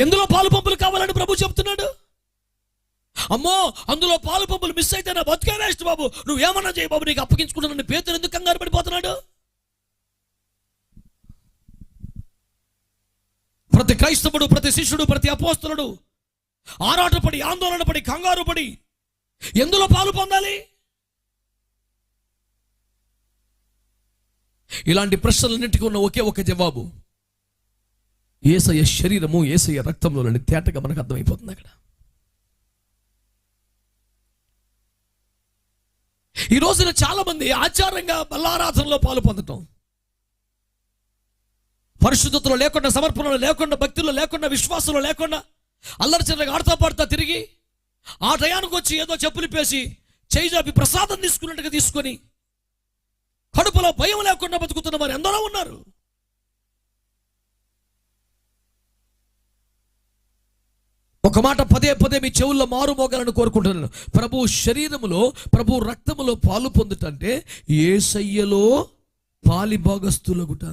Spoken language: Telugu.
ఎందులో పాలు పంపులు కావాలని ప్రభు చెప్తున్నాడు? అమ్మో అందులో పాలు పంపులు మిస్ అయితే నా బతుకే వేస్ట్ బాబు? నువ్వు ఏమన్నా చేయి బాబు నీకు అప్పగించుకుంటున్నాను పేతులు ఎందుకు కంగారు పడిపోతున్నాడు? ప్రతి క్రైస్తవుడు ప్రతి శిష్యుడు ప్రతి అపోస్తలుడు ఆరాటపడి ఆందోళన పడి కంగారు పడి ఎందులో పాలు పొందాలి? ఇలాంటి ప్రశ్నలన్నింటికి ఉన్న ఒకే ఒక జవాబు. ఏసయ్య శరీరము ఏసయ్య రక్తంలోని తేటగా మనకు అర్థమైపోతుంది అక్కడ. ఈ రోజున చాలామంది ఆచారంగా బల్లారాధనలో పాలు పొందటం పరిశుద్ధతలో లేకుండా సమర్పణలో లేకుండా భక్తిలో లేకుండా విశ్వాసంలో లేకుండా అల్లరి చిన్నగా ఆడతా పాడుతా తిరిగి ఆ టయానికి వచ్చి ఏదో చెప్పులిపేసి చేయి జాపి ప్రసాదం తీసుకున్నట్టుగా తీసుకొని కడుపులో భయం లేకుండా బతుకుతున్న వారు ఎందరో ఉన్నారు. ఒక మాట పదే పదే మీ చెవుల్లో మారుమోగాలని కోరుకుంటున్నాను. ప్రభు శరీరములో ప్రభు రక్తములో పాలు పొందుటంటే ఏ సయ్యలో పాలి భాగస్తులగుట